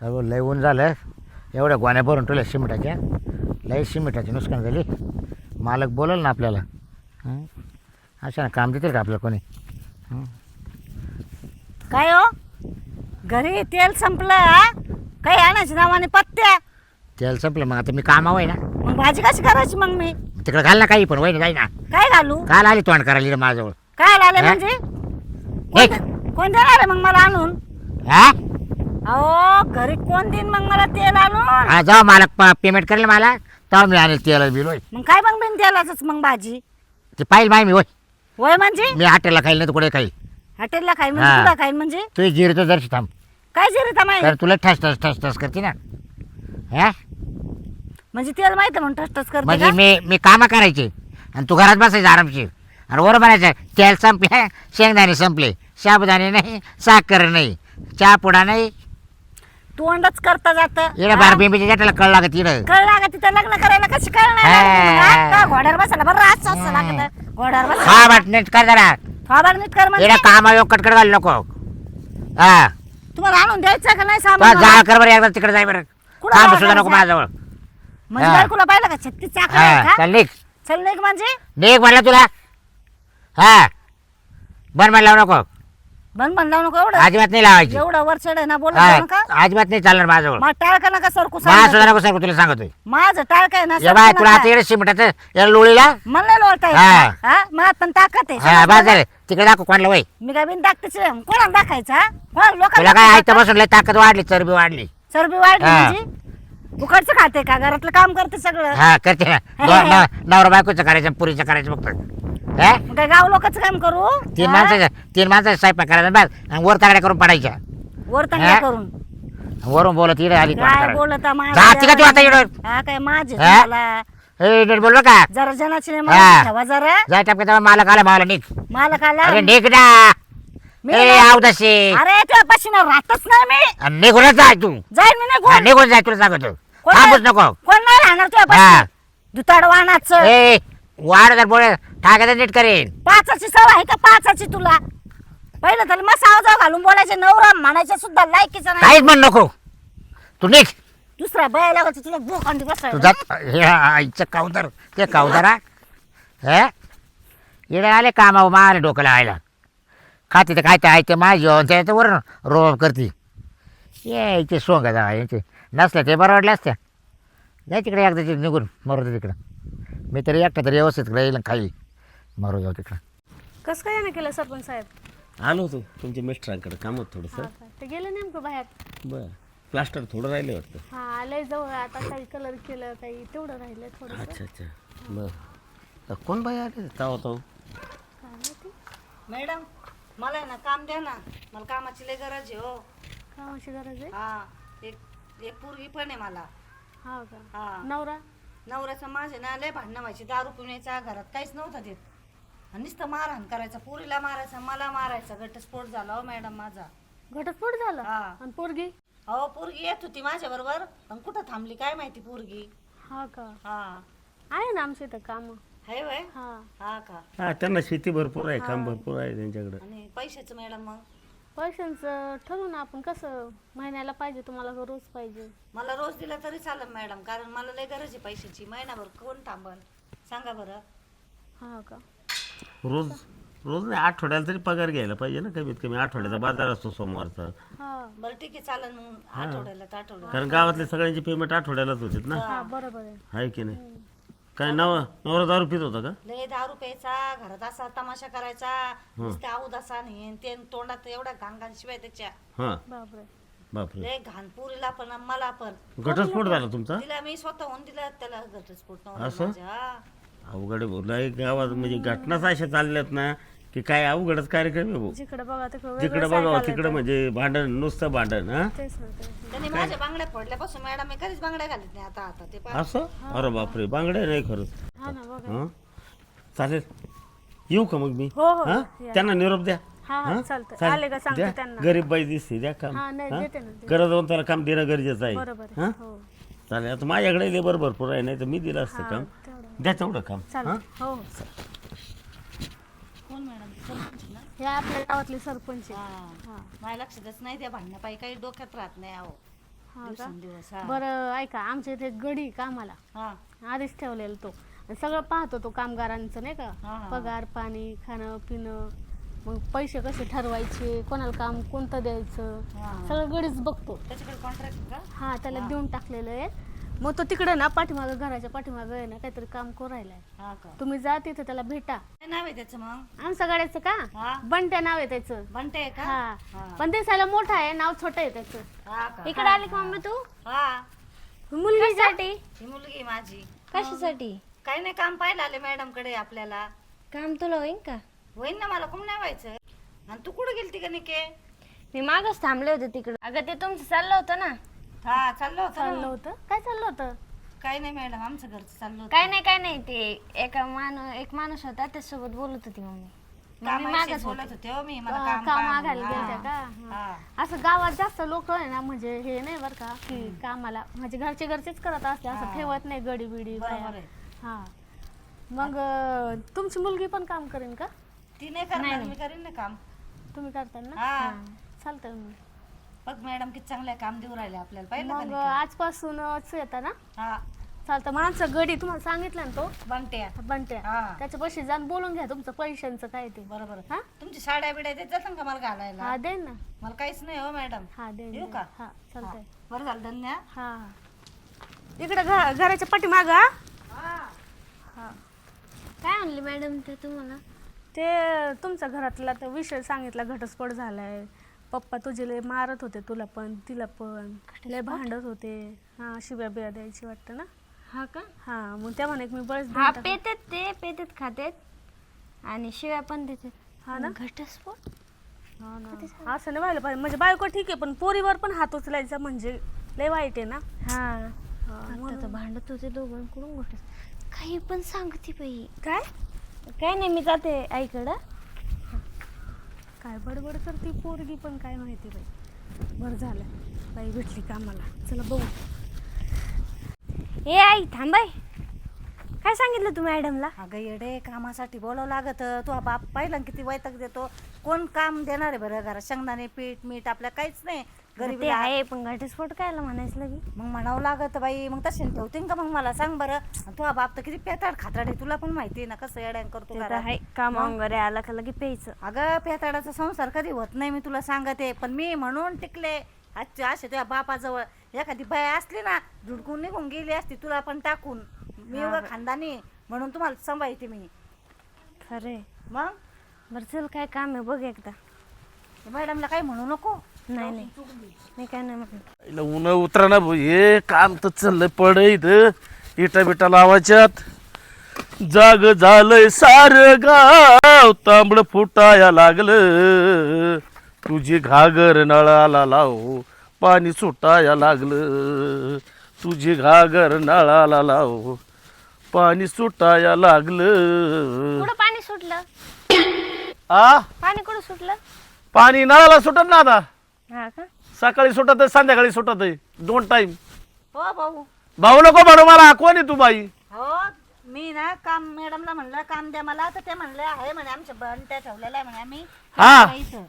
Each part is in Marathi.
सर्व लय ऊन झालं एवढ्या गोण्या भरून ठेवल्या सिमेंटाच्या लय सिमेंटाची नुकसान झाली. मालक बोलल ना आपल्याला? अशा ना काम देतील का आपल्याला कोणी? काय हो? घरी तेल संपलं हा? काही आणायचं नावाने पत्त्या तेल संपलं मग आता मी कामावं आहे ना. मग भाजी कशी करायची मग मी? तिकडे घाल ना काही पण वय जाई ना. काय घालू? काल आली तोंड करायला माझ्याजवळ. काय आले? म्हणजे. कोण कोण देणार आहे मग मला आणून? हा? अहो घरी कोण देईन मग मला तेल आणून? हा जाऊ मालक पेमेंट करेल मला. तेव्हा मी आणेल तेल बिल होय. मग काय मग बिन तेलाच मग भाजी? ते पाहिजे माय मी होय. होय म्हणजे? मी हॉटेलला खाईल नाही तर कुठे खाईल? हॉटेलला खाईन म्हणजे हा. तुला खाईन म्हणजे? तू जिरे तर दर्शी थांब. काय जिरे तमाई तर तुला ठस ठस ठस ठस करते ना. हा? म्हणजे तेल माहिती म्हणून टच करते म्हणजे का? मी मी कामं करायचे. आणि तू घरात बसायचं आरामशीर. आणि वर बनायचं तेल संपले शेंगदाणे संपले साबुदाणे नाही साखर नाही चहा पुडा नाही तोंडच करता जात. इकडे बार बिंबीच्या जाटाला कळ लागत इकडं. कळला का तिथं लग्न करायला कशी हा. कळणार घोड्यावर बसायला बरं रात असं लागत. घोड्यावर बस हा नीट कर जरा. थोडा नीट कर म्हणजे? इकडे कामा योग कटकट घालू नको. हा. तुम्हाला आणून द्यायचं का नाही तू सामान जा? कर बरं एकदा तिकडे जाय बरं. कुठं जायचं? सुद्धा नको माझ्याजवळ. म्हणजे हा. बायकोला पाहिलं का? छत्तीस चाकं आहे का? चल निघ. चल नाही म्हणजे? निघ म्हणलं तुला. हा. बन म्हणलं नको. बन बन लावू नको एवढं अजिबात नाही लावायची एवढं वर चढ ना हा, नका अजिबात नाही चालणार माझ्याजवळ मग टाळका नका सरकू मला सांगत. सुद्धा नको सांगू तुला सांगतोय माझं टाळका आहे ना ये बाय सरकू तुला आता नका. शिमटाचं लोळीला मला नाही लोळता येत हा. का? हा मला पण ताकद आहे हा बस? झालं तिकडे दाखव कोणाला वय मी काय बिन दाखतेच कोणाला दाखायचा हा? कोणाला तुला लोकांना काय ऐकतं दाखवायचा? बसून लय ताकद वाढली चरबी वाढली चरबी वाढली हा. म्हणजे उकडचं खाते का घरातलं काम करते सगळं हा करते ना नवरा बायकोचं करायचं पुरीचं करायचं फक्त हा? मग काय गाव लोकांचं काम करू? तीन हा? माणसाचं तीन माणसाचा स्वयंपाक करायचा बस. आणि वर तागड्या करून पडायच्या. वर हा? चांगलं करून? वरून बोलत इकडे आली काय करायला. बोलत जाती का तू आता इकडं? हा काय माझे हा? तुम्हाला? ए, नीट बोललो का? जरा जनाची नाही हा. मला ठेवा जरा. जाय टपके तेव्हा मला काला मावला निघ. मला खाला अरे निघ ना. मी ए ना- आवदशी. अरे तुझ्या पाशीनं राहतच नाही मी? आणि निघूनच जाय तू. मी नाही हा, कोण निघून जाय तुला सांगतो. कोण थांबूच नको. कोण नाही राहणार तुझ्या हा. पाशी? दुताड वाहनाचं ए वाढ जर बोल ठाकायचं नीट करेन. पाचाची सवय आहे का पाचाची तुला? पहिलं तर मग सावजाव घालून बोलायचे नवरा म्हणायचे सुद्धा लायकीचं नाही. काहीच म्हण नको. तू निघ. दुसरा बया लागायचं तुला बोकांडी तू बसायला जात हे आईचं काउदर ते काउदरा हे. इकडे आले कामा मारे डोकं लावायला. खाते तर काय ते आहे ते माझी त्याच्या वर रोप करते. ये इथे सोंग यांचे नसल्या ते बरं वाटलं असत्या. जाय तिकडे एकदा ते निघून मरू दे तिकडं. मी तरी एकटा तरी व्यवस्थित येईल आणि खाईल. मरू जाऊ तिकडं. कसं काय यानं केलं सरपंच साहेब? आलो होतो तुमच्या मिस्टरांकडे काम होतं हा थोडंसं का? ते गेले नेमकं बाहेर? बरं. प्लास्टर थोडं राहिलं वाटतं. हा आलंय जवळ. आता काही कलर केलं काही तेवढं राहिलंय थोडं अच्छा अच्छा. बरं. कोण बाई आले? ताव ताव. मॅडम मला आहे ना काम द्या ना. मला कामाची लय गरज आहे हो. कामाची गरज आहे? हा. एक एक पोरगी पण आहे मला. हा का? हा. नवरा? नवऱ्याचं माझे ना लय भांडणं व्हायची. दारू पिण्याचा घरात काहीच नव्हतं देत. आणि नुसतं मारहाण करायचं. पुरीला मारायचं मला मारायचं. घटस्फोट झाला हो मॅडम माझा. घटस्फोट झाला? हा. आणि पोरगी? अहो पोरगी येत होती माझ्या बरोबर पण कुठं थांबली काय माहिती पोरगी? हा का? हा. आहे ना आमच्या इथं काम. आहे वय? हा. हा का? हा त्यांना शेती भरपूर आहे काम भरपूर आहे त्यांच्याकडे. आणि पैशाचं मॅडम मग? पैशांचं ठरवू ना आपण कसं महिन्याला पाहिजे तुम्हाला का रोज पाहिजे? मला रोज दिला तरी चालेल मॅडम कारण मला लय गरज आहे पैशाची. महिनाभर कोण थांबल? सांगा बरं. हा का? रोज रोज नाही आठवड्याला तरी पगार घ्यायला पाहिजे ना कमीत कमी. आठवड्याचा बाजार असतो सोमवारचा. हा. बरं ठीक आहे चालेल मग. आठवड्याला तर आठवड्याला. कारण गावातले सगळ्यांची पेमेंट आठवड्यालाच होते ना. हा बरोबर आहे. आहे की नाही? काय नव नवरा दारू पित होता का? लय दारू प्यायचा घरात असा तमाशा करायचा नुसते आऊद असा नाही. ते तोंडात एवढ्या घाण घाण शिवाय त्याच्या हां. बापरे. बापरे. लय घाण पुरीला पण आणि मला पण. घटस्फोट झाला तुमचा? तिला मी स्वतःहून दिला त्याला घटस्फोट नवरा असं? माझ्या. हा. अवघड आहे बोला गावात म्हणजे घटनाच अशा चालल्यात ना. की काय अवघडच कार्यक्रम आहे भाऊ जिकडे बघा तिकडे जिकडे बघावं तिकडे. म्हणजे भांडण नुसतं भांडण हा तेच ना तेच ना. त्यांनी माझ्या बांगड्या फोडल्यापासून मॅडम मी कधीच बांगड्या घालत नाही आता आता ते पहा. असं अरे बापरे बांगड्या नाही खरंच हा ना बघा हं? चालेल येऊ का मग मी हो हो हं? या. त्यांना निरोप द्या हा हा हं? चालेल. आले का सांगते द्या. त्यांना गरीब बाई दिसते द्या काम हा नाही? देते ना देते. गरज होऊन त्याला काम देणं गरजेचं आहे बरोबर हं? आहे हो चालेल आता माझ्याकडे लेबर भरपूर आहे नाही तर मी दिलं असतं काम तेवढं द्या तेवढं काम हं? हो हो. सरपंच ना हे आपल्या गावातले सरपंच. हा. हा. माझ्या लक्षातच नाही त्या भांडणं पायी काही डोक्यात राहत नाही अहो. हा का? दिवसेंदिवस हा. बरं ऐका आमच्या इथे गडी कामाला. हा. आधीच ठेवलेला तो. आणि सगळं पाहतो तो कामगारांचं नाही का? हा. पगार पाणी खाणं पिणं. मग पैसे कसे ठरवायचे? कोणाला काम कोणतं द्यायचं? हा. सगळं गडीच बघतो. त्याच्याकडे कॉन्ट्रॅक्ट का? हा त्याला देऊन टाकलेलं आहे. मग तो तिकडे ना पाठीमागं घराच्या पाठीमागं आहे ना काहीतरी काम करू राहिलाय. हा का? तुम्ही जा तिथे त्याला भेटा. काय नाव आहे त्याचं मग? आमचं गाड्याचं का? बंट्या नाव आहे त्याचं. बंटे आहे का? हा. हा. पण दिसायला मोठा आहे नाव छोटं आहे त्याचं. हा का? इकडे आली का मम्मी तू? हा. मुलगीसाठी? ही मुलगी माझी. कशासाठी? काही नाही काम पाहायला आले मॅडमकडे आपल्याला. काम तुला होईन का? होईन ना मला कुम नाही व्हायचं आणि तू कुठं गेलती का निके? मी मागच थांबले होते तिकडे. अगं ते तुमचं चाललं होतं ना. हा चाललो होतं चाललं ना. होतं. काय चाललं होतं? काही नाही मॅडम आमचं घरचं चाललो काय नाही काय नाही. ते एका माणूस एक माणूस होता त्याच्यासोबत बोलत होती मम्मी. बोलत होते हो मी मला काम मागायला का? हा. हा. हा. असं गावात जास्त लोक आहे ना म्हणजे हे नाही बरं का की कामाला म्हणजे घरचे घरचेच करत असते असं हा. ठेवत नाही गडी बिडी बरोबर आहे. हा. मग अं, तुमची मुलगी पण काम करेन का? ती नाही करणार मी करीन ना काम. तुम्ही करता ना? हा. चालतंय मग. बघ मॅडम किती चांगलं काम देऊ राहिले आपल्याला. पाहिलं का मग? आजपासूनच येता ना? हा. चालतं. आमचा गडी तुम्हाला सांगितलं ना तो? बंट्या. बनत्या हा. त्याच्या पैसे जाऊन बोलून घ्या तुमचं पैशांचं काय ते. बरोबर. हा? तुमची साड्या बिड्या देत जातात का मला घालायला? हा देईन ना. मला काहीच नाही हो मॅडम. हा देईन येऊ. का? हा चालतंय. बरं झालं धन्य. हा इकडे घराच्या पाठीमाग काय म्हणली मॅडम ते तुम्हाला? ते तुमच्या घरातला तो विषय सांगितला घटस्फोट झालाय. पप्पा तुझे लय मारत होते तुला पण तिला पण. लय भांडत होते. हा शिव्या बिया द्यायची वाटतं ना? हा का? हा मग त्या म्हणे मी बळच हा. पेतेत ते पेतेत खातेत. आणि शिव्या पण देतात. हा ना? घटस्फोट हा ना. असं नाही व्हायला पाहिजे. म्हणजे बायको ठीक आहे पण पोरीवर पण हात उचलायचा म्हणजे लय वाईट आहे ना? हा. हा, आता तर भांडत होते दोघांकडून घटस काही पण सांगते बाई. काय? काय नाही मी जाते आईकडं. काय बडबड करते पोरगी पण काय माहिती बाई. बरं झालं. बाई भेटली कामाला चला बघू. ए आई थांबाय काय सांगितलं तू मॅडमला? अगं येडे कामासाठी बोलावं लागत. तू बाप पाहिलं ना किती वैताग देतो. कोण काम देणार आहे बरं घरात? शेंगदाणे पीठ मीठ आपल्या काहीच नाही. गरीब ते आहे पण घटस्फोट कायला म्हणायचं लगी? मग म्हणावं लागत बाई. मग तसे ठेवते का मग मला? सांग बरं. तुझा बाप तर किती पेताड खाताड आहे. तुला पण माहिती आहे ना कसं येड्यान करतो ते तर घरात. आहे काम वगैरे आला का लगे प्यायचं. अगं पेताडाचा संसार कधी होत नाही मी तुला सांगते. पण मी म्हणून टिकले. आजचे असे तुझ्या बापाजवळ. एखादी बाय असली ना झुडकून निघून गेली असती तुला पण टाकून. मी उगा खानदानी म्हणून तुम्हाला सांभाळते मी. खरे. मग? बरं चल काय काम आहे बघ एकदा. मॅडमला काही म्हणू नको? नाही नाही. मी काय नाही म्हणत. इला ऊन उतरा ना भाऊ हे काम तर चाललंय पड इथं. इटा बिटा लावायच्यात. जाग झालंय सार गाव तांबड फुटाया लागलं. तुझी घागर नळाला लाव पाणी सुटाया लागलं. तुझी घागर नळाला लाव पाणी सुटाया लागलं. कुठं पाणी सुटलं? आ? पाणी कुठं सुटलं? पाणी नळाला सुटत ना आता. हा का? सकाळी सुटत संध्याकाळी सुटत दोन टाइम हो भाऊ. भाऊ नको म्हणू मला. कोण आहे तू बाई? हो मी ना काम मॅडमला म्हणलं काम द्या मला. तर ते म्हणले आहे म्हणे आमच्या बंट्या ठेवलेला आहे म्हणे आम्ही. हा. इथं.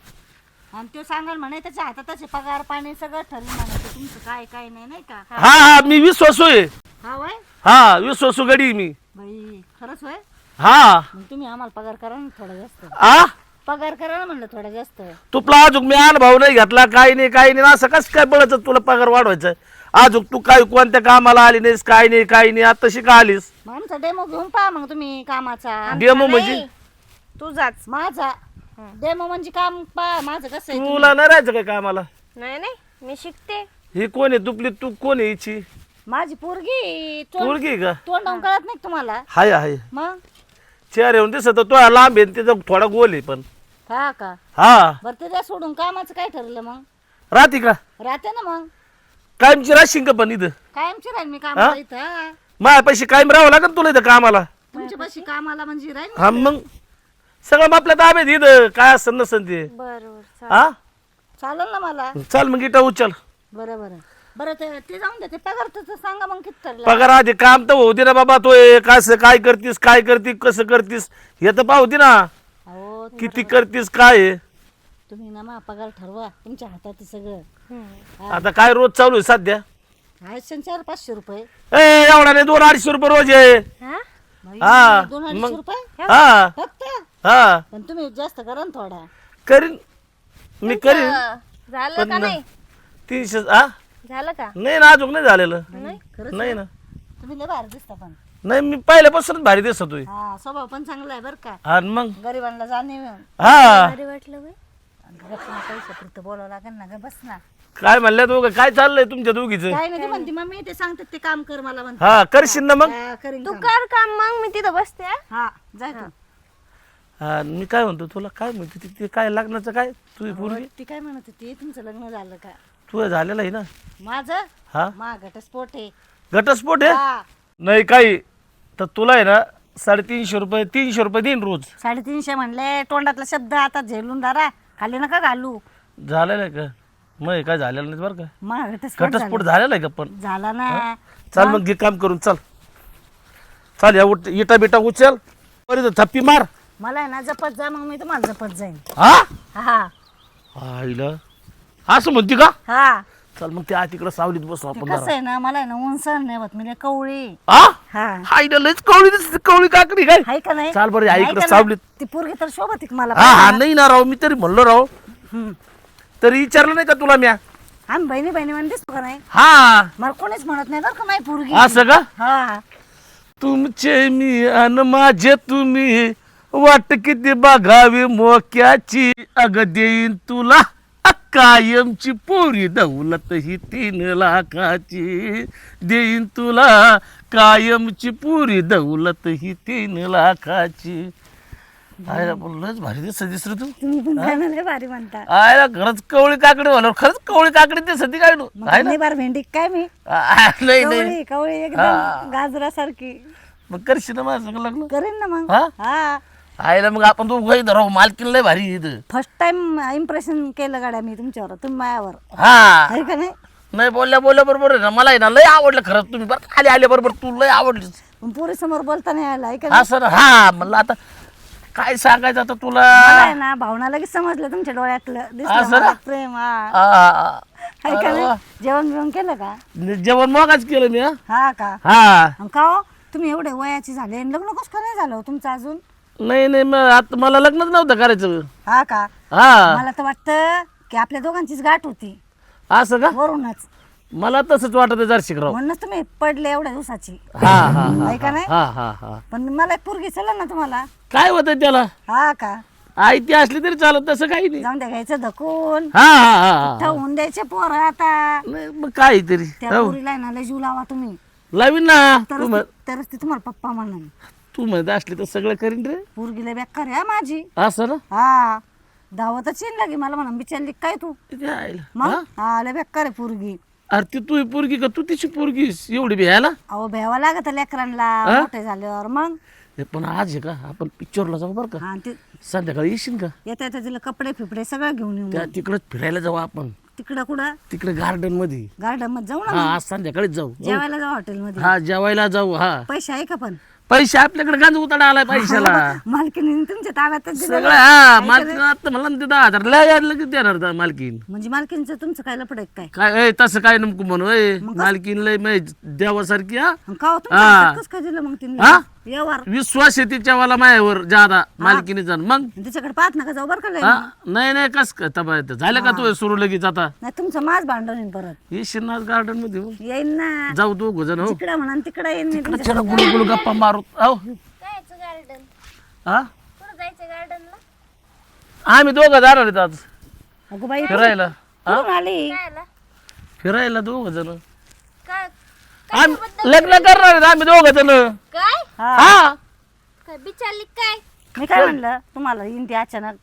आणि तो सांगाल म्हणे त्याच्या हातातच आहे पगार पाणी सगळं ठरलं म्हणे ते तुमचं काय काय नाही नाही का? हा हा मी विश्वासू आहे हा वय हा विश्वासू गडी आहे मी. बाई खरंच होय? हा. मग तुम्ही आम्हाला पगार करा ना थोडा जास्त. आ? पगार करा ना म्हणलं थोडा जास्त. तुला अजून मी अनुभव नाही घेतला काही नाही काही नाही. असं कसं काय बळच तुला पगार वाढवायचा? अजून तू काय कोणत्या कामाला आली नाहीस काय नाही काही नाही. आता तशी का आलीस. मग आमचा डेमो घेऊन पहा मग तुम्ही कामाचा. डेमो म्हणजे? तुझाच माझा. डेमो म्हणजे काम पहा माझं कसं आहे तुला नाही राहायचं काय कामाला? नाही नाही मी शिकते. ही कोण आहे? तुपली तू कोण आहे हिची? माझी पोरगी तोंड पोरगी आहे का? तोंडावून कळत नाही का तुम्हाला? हाय हाय. मग? चेहरा येऊन दिसत तो लांब आहे त्याचा थोडा गोल आहे पण. हा का? हा. बरं ते द्या सोडून कामाचं काय ठरलं मग? राहते का? राहते ना मग. कायमची राहशील का पण इथं? कायमची राहील मी कामाला इथं हा. माझ्या पैसे कायम राहावं लागेल तुला इथं कामाला. तुमच्या पाशी कामाला म्हणजे राहील हा मग? सगळं आपल्या ताब्यात इथं काय असं नसन ते. बरोबर हा? चालेल ना मला. चल मग इटा उचल. बरं बरं बरं ते ते जाऊन दे ते पगार तर सांगा मग किती ठरलं पगार आधी काम तर होती ना बाबा तो कसं काय करतीस काय करतीस कसं करतीस हे तर पाहती ना. हो किती करतीस काय आहे तुम्ही ना मा पगार ठरवा तुमच्या हातात आहे सगळं आता काय रोज चालू आहे सध्या? चार पाचशे रुपये. ए एवढा नाही दोन अडीचशे रुपये रोज आहे. हा? हा, दोन अडीचशे मग- रुपये? हा. फक्त? हा. पण तुम्ही जास्त करा ना थोडा. करीन. मी करीन. झालं का पण नाही? तीनशे हा झालं का? नाही ना अजून नाही झालेलं. खरंच नाही ना. तुम्ही लय भारी दिसता पण. नाही मी पहिल्यापासूनच भारी दिसतोय. हा स्वभाव पण चांगला आहे बरं का. आणि मग? गरिबांना जाणीव हा. भारी वाटलं बाई. पैसे पुरतं बोलावं लागेल ना ग बस ना. काय म्हणल्या दोघं? काय चाललंय तुमच्या दोघीचं? काय नाही ती म्हणते मम्मी ते सांगतात ते काम कर मला म्हणते हा करशील ना मग? हा, करीन तू काम. कर काम मग मी तिथं बसते हा? हा जाय तू. हा मी काय म्हणतो तुला काय म्हणते ते- ते काय लग्नाचं काय? तुझी पूर्वी? ती काय म्हणत होती? तुमचं लग्न झालं का? तुझं झालेलं आहे ना? माझं? हा? मा घटस्फोट आहे. घटस्फोट आहे? हा. नाही काही. तर तुला आहे ना साडेतीनशे रुपये तीनशे रुपये देईन रोज. साडेतीनशे म्हणले तोंडातला शब्द आता झेलून धरा. खाली नका घालू. झालेलं आहे का? मग हे काय झालेलं नाही बरं का? मा घटस्फोट घटस्फोट झालेला आहे का पण? झाला. झाला ना चाल मग घे काम करून चल. चाल या उठ इटा बिटा उचल. बरी थप्पी मार. मला आहे ना जपत जा मग मी तुम्हाला जपत जाईन. हा? हा. आईला? असं म्हणते का? हा. चल मग त्या तिकडं सावलीत बसू ते आपण कसं जरा. आहे ना मला आहे ना ऊन सहन नाही होत. मी लय कवळी हा? हा. आईला लयच कवळी दिसते कवळी काकडी काय? आहे का नाही? चाल बरं या नाही इकडं का ना? सावलीत. ती पोरगी तर शोभत आहे मला हा हा नाही ना राव मी तरी म्हणलो राव. हम्म. तरी विचारलं नाही का तुला म्या? आम्ही बहिणी बहिणी म्हणून दिसतो का नाही? हा. मला कोणीच म्हणत नाही बरं का माझी पोरगी. असं का? हा. तुमचे मी अन माझे तुम्ही. वाट किती बघावी मोक्याची? अग देईन तुला कायमची पोरी दौलत ही तीन लाखाची. देईन तुला कायमची पुरी दौलत ही तीन लाखाची. आयला बोललोच भारी दिसत दिसत तू. तुम्ही पण काय लय भारी म्हणता आयला खरंच कवळी काकडी म्हणलं खरंच कवळी काकडी दिसत काय नु मग आहे ना? नाही बार भेंडी काय मी? आ, नाही नाही. कवळी कवळी एकदम गाजरासारखी. मग करशील ना माझं लग्न? करेन ना मग. हा? हा. आयला मग आपण तू काही राहू. मालकीन लय भारी आहे इथं. फर्स्ट टाइम इम्प्रेशन केलं गाड्या मी तुमच्यावर. तुम्ही मायावर. हा. आहे का नाही? नाही बोलल्या बोलल्या बरोबर आहे ना. मला आहे ना लय आवडलं खरंच तुम्ही बरं आले आले बरोबर. तू लय आवडलीस. पण पोरी समोर बोलता नाही आला आहे का नाही? असं ना. हा म्हणलं आता काय सांगायचं आता तुला? मला आहे ना भावना लगेच समजलं तुमच्या डोळ्यातलं. दिसलं असं मला ना? प्रेम हा. आ, आ, आ. आहे का नाही? जेवण बिवण केलं का? जेवण मगाच केलं मी हा. हा का? हा. अन का हो? तुम्ही एवढे वयाची झाले. आणि लग्न कसं काय नाही झालं हो तुमचं अजून? नाही नाही मग आता मला लग्नच नव्हतं करायचं. हा का? हा. मला तर वाटतं की आपल्या दोघांचीच गाठ होती. असं का? वरूनच. मला तसंच वाटत जर शिकराव म्हणूनच तुम्ही पडले एवढ्या दिवसाची. हा हा हा आहे का नाही? हा हा हा. पण मला एक पोरगी चला ना तुम्हाला. काय होतं त्याला? हा का? आई ती असली तरी चालत तसं काही नाही. जाऊन द्या घ्यायचं धकून. हा हा हा, हा. ठेवून द्यायचे पोर आता. नाही मग काहीतरी त्या पोरीला आहे ना लय जीव लावा तुम्ही. लावीन ना. तू तरच म्हण तरच ती तुम्हाला पप्पा म्हणून. तू म्हणत असली तर सगळं करीन रे. पोरगीला बेकार आहे हा माझी. असं ना? हा. धावतच येईन लागे मला म्हणा. बिचारली काय तू? किती आईला. मग? हा? लय बेकार आहे पोरगी. अरे ती तू पोरगी का? तू तिची पोरगी एवढी भ्यायला अहो भ्यावा लागत लेकरांना. मोठे झाल्यावर. मग? हे पण आज आहे का? आपण पिक्चरला जाऊ बरं का? हा ते संध्याकाळी येशील का? येता येता तिला कपडे फिपडे सगळं घेऊन येऊ त्या तिकडच फिरायला जाऊ आपण. तिकडं कुठं? तिकडे गार्डनमध्ये गार्डनमध्ये जाऊ ना हा आज संध्याकाळीच जाऊ. जेवायला जाऊ हॉटेलमध्ये हा जेवायला जाऊ हा. पैसे आहे का पण? पैसे आपल्याकडे गांज उताडा आलाय पैशाला. मालकीने तुमच्या ताब्यातच दिलं सगळं हा मालकीन आता म्हणलं ना ते दहा हजार लय लगेच देणार दा मालकीन. म्हणजे मालकीनचं तुमचं काय लपड काय? काय ए, तसं काय नको म्हणू ए मालकीन लय मै देवासारखी हा. का हो. हा. कसं काय दिलं मग तिने? हा? व्यवहार. विश्वास आहे तिच्यावाला मायावर जादा मालकीने जाण. मग? त्याच्याकडे पाहत नका जाऊ बरं का लय हा? नाही नाही कस काय तबा येतं. झालं का तू सुरू लगेच आता? नाही तुमचं माझ भांडण येईन परत. येशील ना गार्डनमध्ये मग. येईन ना. जाऊ दोघ जण हो. तिकडं म्हणा तिकडे येईन मी तुमच्या चला गुलू गुलू गप्पा मारू हो. जायचं गार्डन हा? कुठं जायचं गार्डनला आम्ही दोघं जाणार आहेत आज. अगो बाई फिरायला. कुठून आली? काय आला फिरायला दोघ जण. आम्ही लग्न करणार आहेत आम्ही दोघ जण. काय? हा. काय बिचारली काय? मी काय म्हणलं तुम्हाला येईन ती अचानक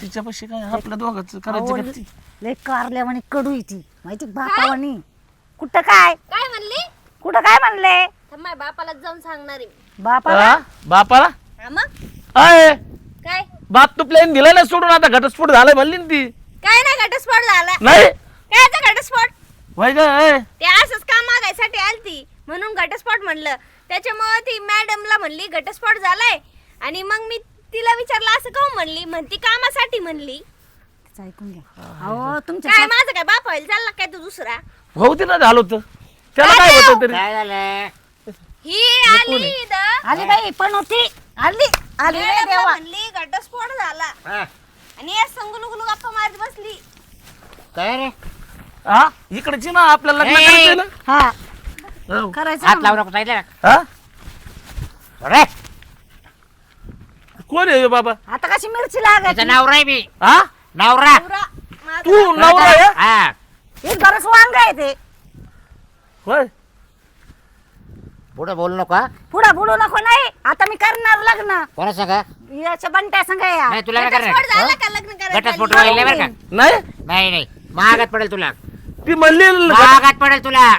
तिच्यापाशी काय आपल्या दोघांचं करायचं का ती? लय कारल्यावानी कडू येते माहिती बापावानी कुठं काय? काय म्हणली? कुठं काय म्हणले? माझ्या बापाला जाऊन सांगणार आहे मी. बापाला? हा? बापाला? हा मग? अय! काय? बाप तू प्लेन दिला ना सोडून आता घटस्फोट झालाय म्हणली ना ती. काय नाही घटस्फोट झाला नाही? काय घटस्फोट? वय ग अय. ते असंच मागायसाठी आलती. म्हणून घटस्फोट म्हणलं. त्याच्यामुळे ती मॅडमला म्हणली घटस्फोट झालाय. आणि मग मी तिला विचारलं असं का म्हणली? म्हणती कामासाठी म्हणली. माझं ऐकून घ्या अहो तुमच्या काय माझं काय बाप व्हायला चालला काय तू दुसरा? भाऊ तिला झालं होतं. त्याला काय होतं तरी? काय झालं ही आली इथं. आली बाई पण होती. आली. आली रे मॅडमला देवा. म्हणली घटस्फोट झाला. हा, आणि या संगुलुगुलू गप्पा मारत बसली. काय रे? हा? इकडची ना आपल्याला लग्न ए! करायचंय ना हा. हो. करायचं हात ना लावू नको सांगितलं हा? ना? रे कोण आहे हे बाबा. आता कशी मिरची लागत तिचं नवरा आहे मी हा? नवरा. माझा तू नवरा. आहे? हा. हे बरंच वांग आहे ते. होय. पुढे बोलू नका पुढं बोलू नको नाही. आता मी करणार लग्न. कोणा सांगा? याच्या बंट्या संग या. नाही तुला काय घटस्फोट करणार. झाला का लग्न बरं का? नाही. नाही नाही. महागात पडेल तुला. ती म्हणली महागात पडेल तुला.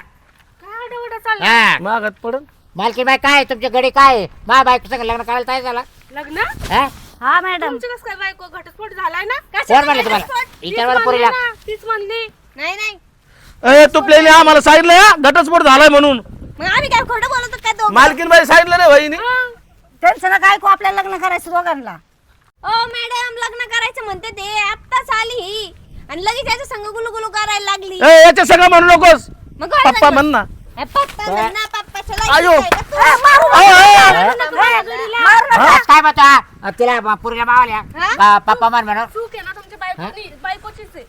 काय आठवडा चाललं हा. मागात पडन मालकी बाई काय तुमच्या गडी काय आहे? मा बायको सगळं लग्न करायला काय झाला? लग्न? हा? हा मॅडम. तुमचं कसं काय बायको घटस्फोट झालाय ना? कोण म्हणले तुम्हाला? तीच विचारवर म्हणली पोरीला. ना, तीच म्हणली. नाही नाही. ए तुपलेली आम्हाला सांगितलं या घटस्फोट झालाय म्हणून. मग आम्ही काय खोटं बोलतो काय दोघं? मालकीन बाई सांगितलं नाही वहिनी. त्यांचं ना काय को आपल्याला लग्न करायचं दोघांना. ओ मॅडम लग्न करायचं म्हणते ते. आत्ताच आली ही. आणि लगेच याच्या संग गुलू करायला लागली. ए याच्या सगळं म्हणू नकोस. मग पप्पा सांगू? म्हण ना. ए, पप्पा म्हण ना पप्पाच्या आयो. लायकीचं आहे का ए, तू? मारू अहो, अहो, नका. ए, मारू नका. काय म्हणता तिला मावल्या हा? पप्पा मान म्हणून. चूक आहे ना तुमच्या बायकोनी बायकोचीच आहे.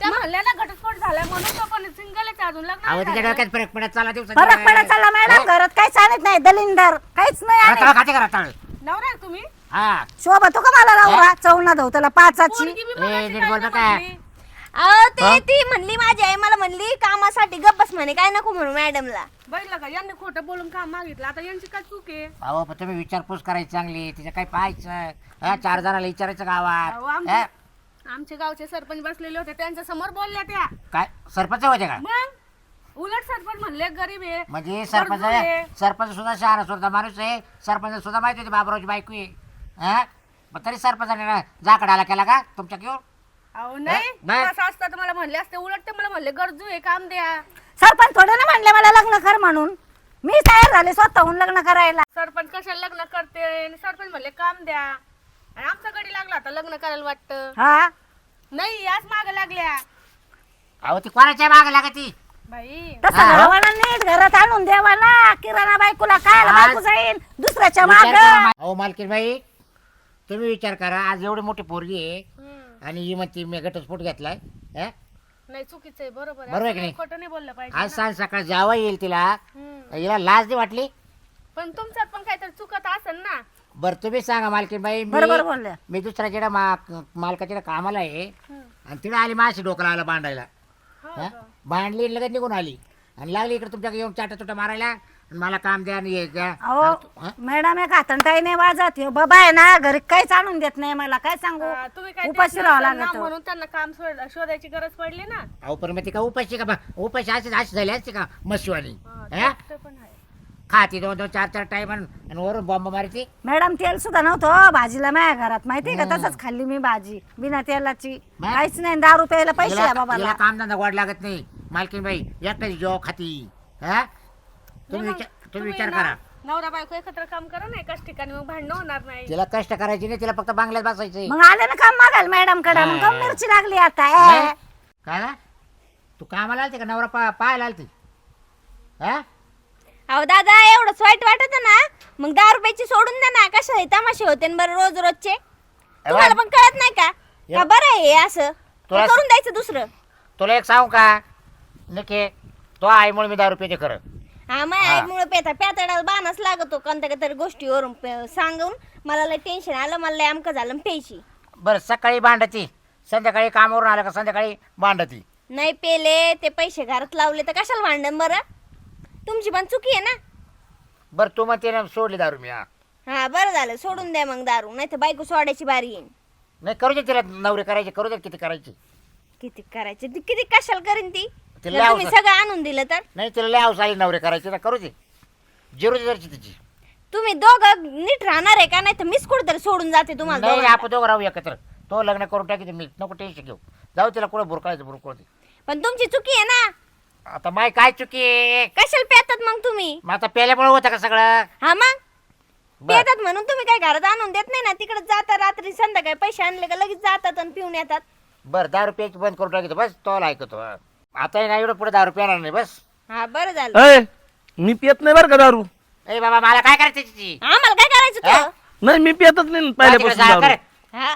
त्या म्हणल्या ना घटस्फोट झालाय म्हणून तो पण सिंगल आहे अजून. लग्न अहो नाही तिच्या झालं. डोक्यात फरक पडत चालला दिवस फरक पडत चालला मॅडम घरात. काहीच आणत नाही दलिंदर. काहीच नाही आणत खाते करा तळ. नवरा आहे तुम्ही? हा. शोभा तो का मला नवरा चौना धाव त्याला पाचाची. पोरगी बी ए, बघायची नीट काय बोल ना बघा. म्हणली. अहो ते ती म्हणली माझी आई मला म्हणली कामासाठी गप्पस म्हणे काय नको म्हणू मॅडमला. बघितलं का? यांनी खोटं बोलून काम मागितलं. आता यांची काय चूक आहे? अहो पण तुम्ही विचारपूस करायची चांगली. तिचं काय पाहायचं? हा चार जणाला विचारायचं अहो, गावात आमचे हा? आमचे गावचे सरपंच बसलेले होते. त्यांच्यासमोर बोलल्या त्या. काय? सरपंच होते का? मग? उलट सरपंच म्हणले गरीब आहे म्हणजे सरपंच गरजू आहे. सरपंच सुद्धा शहरा सुद्धा माणूस आहे. सरपंच सुद्धा माहिती होती बाबरावची बायको आहे. हा? पण तरी सरपंचाने ना जाकड आला केला का तुमच्या घेऊन अहो नाही. नाही. असं असतं तर मला म्हणले असते उलट ते मला म्हणले गरजू आहे काम द्या. सरपंच थोडे ना म्हणले मला लग्न कर म्हणून. मी तयार झाले स्वतःहून लग्न करायला. सरपंच कशाला लग्न करते? आणि सरपंच म्हणले काम द्या. आणि आमचा गडी लागला आता लग्न करायला वाटतं. हा? नाही याच माग लागल्या. अहो ती कोणाच्या माग लागती? बाई. तसं हा. नीट घरात आणून द्यावा ना किराणा बायकोला काय आज- बायको जाईल? दुसऱ्याच्या विचार माग. करा मा- अहो मालकीन बाई तुम्ही विचार करा. आज एवढी मोठी पोरगी आहे. आणि ही म्हणती मी घटस्फोट घेतलाय हा? नाही चुकीचं आहे बरोबर आहे. बरोबर आहे असं की नाही? खोटं नाही बोललं पाहिजे आज सांग सकाळ जावा येईल तिला हम्म. हिला लाज नाही वाटली पण तुमच्यात पण काहीतरी चुकत असेल ना बरं तुम्ही सांगा मालकीन बाई बरोबर मी बोलल्या मी दुसऱ्या जेडा मा मालकाच्या कामाला आहे हम्म. आणि तिला आली माझी डोकं आला बांधायला हो हा? का? बांधली लगेच निघून आली आणि लागली इकडे तुमच्याकडे येऊन चाटा चुटा मारायला मला काम द्या आणि हे द्या अहो हा? मॅडम एक हातंटाई नाही वाजत. ह्यो बाबा आहे ना घरी काहीच आणून देत नाही मला. काय सांगू? हा, तुम्ही उपाशी राहावं लागत. म्हणून त्यांना काम शोध- शोधायची गरज पडली ना. अहो पण मग ती का उपाशी का? बा उपाशी अशीच अशी झाली असते का मशिवानी हा, हा? ते पण आहे. खाती दोन दोन चार चार टाईम आणि वरून बॉम्ब मारती? मॅडम तेल सुद्धा नव्हतं हो भाजीला माझ्या घरात. माहितीये का? तसंच खाल्ली मी भाजी बिना तेलाची. मॅ- काहीच नाही दारू प्यायला पैसे हिला या बाबाला. हिला कामधंदा गोड लागत नाही. मालकीन बाई एकट्याची जेव्हा खाती हा? तुम्ही विचार तुम्ही विचार ना- करा. नवरा बायको एकत्र काम करा ना एकाच ठिकाणी मग भांडणं होणार नाही. तिला कष्ट करायची नाही तिला फक्त बांगल्यात बसायचंय. मग आले ना काम मागाल मॅडमकडे मग मिरची लागली आता? ए. काय ना तू कामाला आलती का? नवरा पा पाहायला आलती? हा? अहो दादा एवढंच वाईट वाटत ना मग दहा रुपयाची सोडून द्या ना कशा तमाशे होते न बरं रोज रोजचे? तुम्हाला पण कळत नाही का? का बरं आहे हे असं? तुला- करून द्यायचं दुसरं? तुला एक सांगू का? निके तो आईमुळे मी दारू पिते खरं. हा मग हा. मुळे पेता पेताडाला बाणच लागतो कोणत्या तरी गोष्टीवरून पे- सांगून. मला लय टेन्शन आलं मला लय अमकं झालं प्यायची बरं सकाळी भांडती. संध्याकाळी कामावरून आलं का संध्याकाळी भांडती? नाही पेले ते पैसे घरात लावले तर कशाला भांडण बरं? तुमची पण चुकी आहे ना? बरं तू म्हणते ना सोडली दारू मी हा. हा बरं झालं सोडून द्या मग दारू नाही तर बायको सोडायची बारी येईन नाही करू दे तिला नवरे करायचे करू दे किती करायची. किती करायचे ती किती कशाला करीन ती? तिला जर तुम्ही आवडतं. सगळं आणून दिलं तर? नाही तिला लय हौस आली नवरे करायचे ना करू दे. जिरू दे तिची. तुम्ही दोघं नीट राहणार आहे का? नाही तर मीच कुठेतरी सोडून जाते तुम्हाला नाही दोघांना. आपण दोघं राहू एकत्र. तो लग्न करून टाकी मी नको टेन्शन घेऊ. जाऊ तिला कुठं बुरकायचं बुरकळ दे. पण तुमची चुकी आहे ना? आता माय काय चुकी आहे? कशाला पेतात मग तुम्ही? मग आता पेल्यामुळे होतं का सगळं? हा मग? बर. पेतात म्हणून तुम्ही काय घरात आणून देत नाही ना? तिकडे जाता रात्री संध्याकाळी पैसे आणले का लगेच जातात आणि पिऊन येतात. बरं दहा रुपयाची बंद करून टाकतो बस तो ऐकतो आता नाही एवढं पुढे दहा रुपये येणार नाही बस. हा बरं झालं. अय मी पियत नाही बरं का दारू? ए बाबा मला काय करायचं त्याची आम्हाला काय करायचं? तू नाही मी पियतच नाही पहिल्यापासून जा, दारू. कर. हा.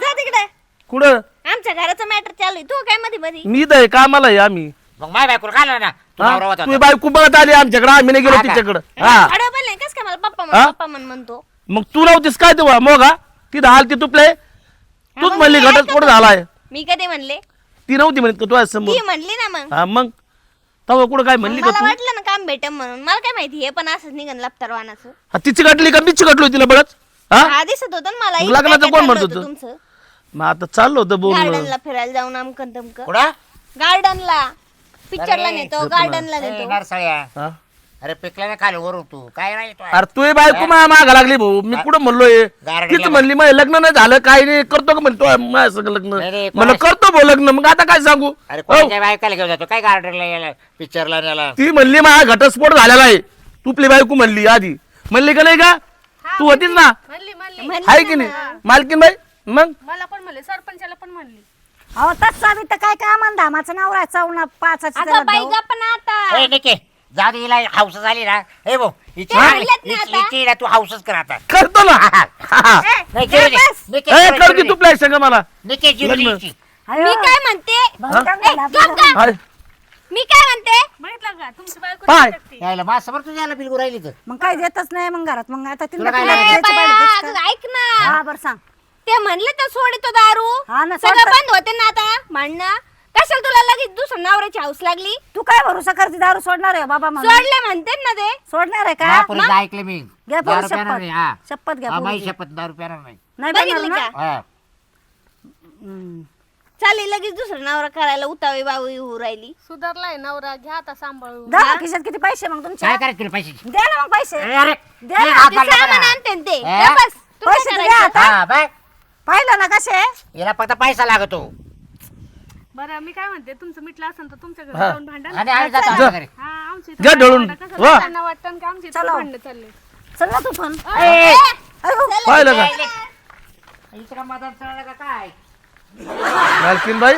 जा तिकडे. कुठं? आमच्या घराचं मॅटर चालू आहे. तू काय मध्ये मध्ये मी तर कामाला आहे आम्ही. मग माय बायकोला खाल्लं ना? तू हा? नवरा होता तुम्ही बायको बघत आली आमच्याकडे आम्ही नाही गेलो हा का? तिच्याकडं. हा. नाही कस काय मला पप्पा हा? पप्पा म्हण म्हणतो? मग तू नव्हतीस काय तेव्हा? मग? तिथं हाल ती तुपले तूच मग म्हणली मी ऐकत झालाय. मी कधी म्हणले? ती नव्हती म्हणत का तुझ्या समोर? ती म्हणली ना मग. हा मग? तेव्हा कुठं काय म्हणली का मला तू? वाटलं ना काम भेटम म्हणून. मला काय माहिती हे पण असंच निघन लपतरवानाचं हा, तिची गाठली का? मीची गाठली तिला बळच हा? हा दिसत होतं ना मला. मग इथं लग्नाचं काय कोण म्हणत चाललं होतं? तुमचं? मग आता चाललो होतं बोलणं. गार्डनला फिरायला जाऊन आमकन तमकन कुठं? गार्डनला पिक्चरला नेतो गार्डनला नेतो. नरसाळ्या. हा? अरे पिकल्या नाही खाली वरून तू. काय नाही तो? अरे तू बायको मा मागा लागली भाऊ. मी कुठं म्हणलोय? गारडीला तीच म्हणली मग लग्न नाही झालं काही नाही करतो का? म्हणतो माझ्या सगळं लग्न. म्हणलं कोणाशी- करतो भाऊ लग्न मग आता काय सांगू? अरे हो, कोणाच्या बायकाला घेऊन जातो? काय गार्डनला पिक्चरला ती म्हणली माझा घटस्फोट झालेला आहे. तुपली बायको म्हणली आधी. म्हणली का नाही का? तू होतीच ना? म्हणली म्हणली. म्हणली आहे ना की नाही. मालकीन बाई मग? मला पण म्हणले सरपंचाला पण म्हणली. अहो तसा मी तर काय काम धामाचा नवरा चौना पाचाची अगं त्याला बाई धाव. गप्प ना आता. ए निके. जाऊ दे हिला हाऊस झाली ना ए भाऊ हिची ते म्हणलेत ना हिची- आता. हिची ना तू हाऊसच कर आता करतो ना हा, हा. हा. नाही, ए, जिरू कर दे. की तुपल्या संग मला लग्न. हिची. मी काय म्हणते ए, गप. गप. मी काय म्हणते बघितलं का तुमची बायको पाय. शकते. यायला यायला बिलगू राहिली तर मग काय देतच नाही मग घरात मग आता तुला काय लागलं? द्यायचं बाया, तेच? ऐक ना हा बरं सांग ते म्हणले तर सोडतो दारू हा ना, सगळं सोडतात. बंद होते ना आता म्हणणं कशाला तुला लगेच दुसरं नवऱ्याची हाऊस लागली? तू काय भरोसा करते? दारू सोडणार आहे बाबा म्हणून सोडले म्हणते ना ते. सोडणार आहे का? महापुरुष ऐकलं मी. घ्या पोरी शपथ. नाही, हा. शपथ घ्या हा, माझी पोरीची. शपथ दहा रुपयानं नाही. नाही बघितली बनणार ना? का? हा. हम्म. चालेल लगेच दुसरं नवरा करायला उतावी बावी होऊ राहिली. सुधारलाय नवरा घ्या आता सांभाळून द्या ना खिशात किती पैसे मग तुमच्या काय करायचं तुला पैशाची द्या ना मग पैसे. अरे ना, ते सामान. आणते ना ते. हे? जा बस. तू काय पैसे तर द्या करायचं? आता. हा बाय. पाहिलं ना कसे? हिला फक्त पैसा लागतो. बरं मी काय म्हणते तुमचं मिटलं असेल तर तुमच्या घरी हा. जाऊन भांडण आणि आम्ही जातो आमच्या घरी. हा आमची घ्या ढळून. वा. त्यांना वाटतं की आमची इथं चला. भांडणं चालले चल ना तू पण. ए, अयो, पाहिलं का? हिचं का मदत चाललं का काय? मालकीन बाई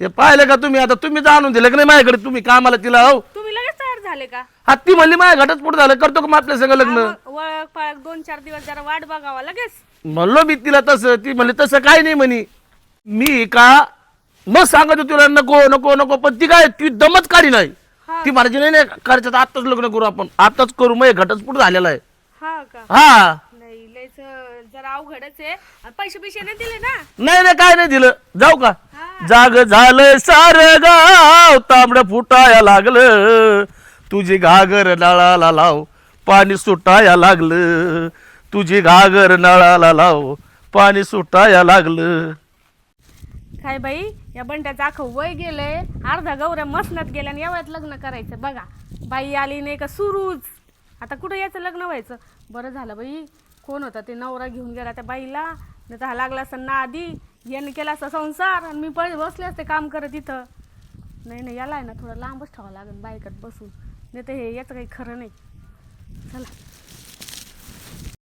हे पाहिलं का तुम्ही? आता तुम्ही जाणून दिलं की नाही माझ्याकडे? तुम्ही कामाला तिला हो. तुम्ही लगेच तयार झाले का? हा ती म्हणली माझ्या घटस्फोट झालं. करतो का मग आपल्या सगळं लग्न? मग वळख पळख दोन चार दिवस जरा वाट बघावा लगेच. म्हणलो मी तिला तसं. ती म्हणली तसं काय नाही म्हणी. मी का मग सांगत होती तुला नको नको नको. पण ती काय ती दमच काढी नाही. ती म्हणायची नाही नाही करायचं तर आत्ताच लग्न करू आपण. आत्ताच करू मग हे घटस्फोट झालेला आहे. हा का? हा. नाही लयच जरा अवघडच आहे. आणि पैसे पैसे नाही दिले ना? नाही नाही काय नाही दिलं. जाऊ का? जाग झालं सार गाव तांबड फुटाया लागलं. तुझी घागर नळाला लाव पाणी सुटाया लागलं. तुझी घागर नळाला लाव पाणी सुटाया लागलं. काय बाई? या बंड्याचं अख्खं वय गेलंय. अर्धा गौऱ्या मसनात गेल्या आणि यावयात लग्न करायचं. बघा बाई आली नाही का सुरूच. आता कुठं याचं लग्न व्हायचं? बरं झालं बाई. कोण होता ते नवरा घेऊन गेला त्या बाईला. नाही तर हा लागला असं ना आधी याने केला असं संसार. आणि मी पहिले बसले असते काम करत इथं. नाही नाही याला आहे ना थोडं लांबच ठेवावं लागेल बायकात बसून. नाही तर हे याचं काही खरं नाही. चला.